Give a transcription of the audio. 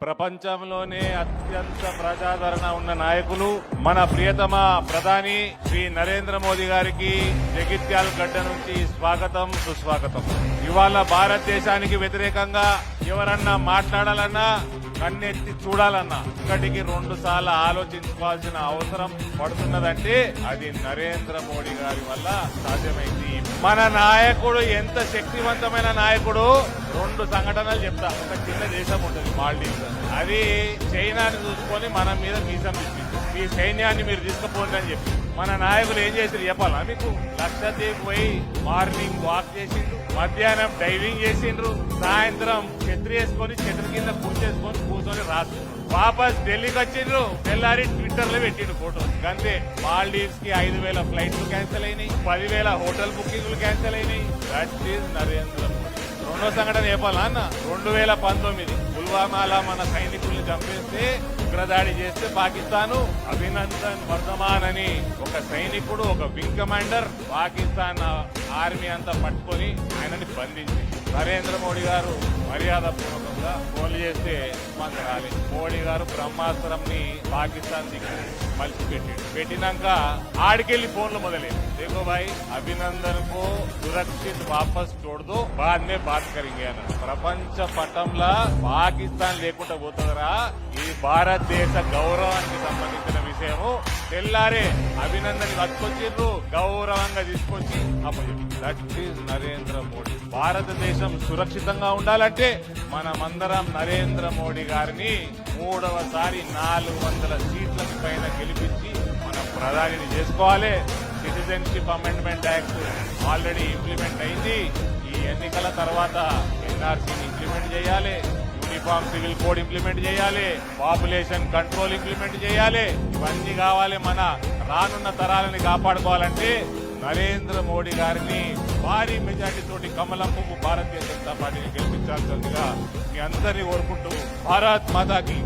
ప్రపంచంలోనే అత్యంత ప్రజాదరణ ఉన్న నాయకులు మన ప్రియతమ ప్రధాని శ్రీ నరేంద్ర మోదీ గారికి జగిత్యాల గడ్డ నుంచి స్వాగతం సుస్వాగతం. ఇవాళ భారతదేశానికి వ్యతిరేకంగా ఎవరన్నా మాట్లాడాలన్నా కన్నెత్తి చూడాలన్నా ఒకటికి రెండు సార్లు ఆలోచించుకోవాల్సిన అవసరం పడుతున్నదంటే అది నరేంద్ర మోడీ గారి వల్ల సాధ్యమైంది. మన నాయకుడు ఎంత శక్తివంతమైన నాయకుడు? రెండు సంఘటనలు చెప్తా. ఒక చిన్న దేశం ఉంటుంది మాల్డీవ్స్ అది చైనాని చూసుకొని మన మీద మీసం తిప్పింది మీ సైన్యాన్ని మీరు తీసుకుపోండి అని చెప్పింది మన నాయకులు ఏం చేసారు చెప్పాలా మీకు? లక్షద్వీప్ పోయి మార్నింగ్ వాక్ చేసిండ్రు మధ్యాహ్నం డైవింగ్ చేసిండ్రు సాయంత్రం ఛత్రి వేసుకొని ఛత్రి కింద కూర్చేసుకొని కూర్చొని రాస్తున్నారు వాపస్ ఢిల్లీకి వచ్చిండ్రు తెల్లారి ట్విట్టర్లో పెట్టిండు ఫోటో అంతే మాల్డీవ్స్కి ఐదు వేల ఫ్లైట్లు క్యాన్సిల్ అయినాయి పదివేల హోటల్ బుకింగ్లు క్యాన్సిల్ అయినాయి. That is Narendra Modi. రెండో సంఘటన చెప్పాలా అన్న? రెండు వేల పంతొమ్మిది. పుల్వామాలా మన సైనికుల్ని చంపేస్తే ఉగ్రదాడి చేస్తే పాకిస్తాను అభినందన్ వర్ధమాన్ అని ఒక సైనికుడు ఒక వింగ్ కమాండర్ పాకిస్తాన్ ఆర్మీ అంతా పట్టుకొని ఆయనని బంధించి నరేంద్ర మోడీ గారు మర్యాద పూర్వకంగా ఫోన్లు చేస్తే మనకు రాలేదు మోడీ గారు బ్రహ్మాస్త్రం ని పాకిస్తాన్ దిక్కు మలిసి పెట్టాడు పెట్టినాక ఆడికెళ్లి ఫోన్లు మొదలైంది देखो भाई అభినందన్ को సురక్షిత్ వాపస్ छोड़ दो बाद में बात करेंगे అన్నాడు ప్రపంచ పటంలా పాకిస్తాన్ లేకుండా పోతుందరా ఇది భారతదేశ గౌరవానికి సంబంధించిన విషయము తెల్లారే అభినందన్ పట్టుకొచ్చిర్రు గౌరవంగా తీసుకొచ్చి దట్ ఈజ్ నరేంద్ర మోడీ భారతదేశం సురక్షితంగా ఉండాలంటే మనమందరం నరేంద్ర మోడీ గారిని మూడవసారి నాలుగు వందల సీట్ల పైన గెలిపించి మనం ప్రధానిని చేసుకోవాలి. Citizenship amendment act already implement అయింది. ఈ ఎన్నికల తర్వాత ఎన్ఆర్సీని ఇంప్లిమెంట్ చేయాలి. యూనిఫామ్ సివిల్ కోడ్ ఇంప్లిమెంట్ చేయాలి. పాపులేషన్ కంట్రోల్ ఇంప్లిమెంట్ చేయాలి. ఇవన్నీ కావాలి మన రానున్న తరాలని కాపాడుకోవాలంటే నరేంద్ర మోడీ గారిని భారీ మెజార్టీ తోటి కమలం పువ్వు భారతీయ జనతా పార్టీని గెలిపించాల్సిందిగా మీ అందరినీ కోరుకుంటూ భారత్ మాతాకి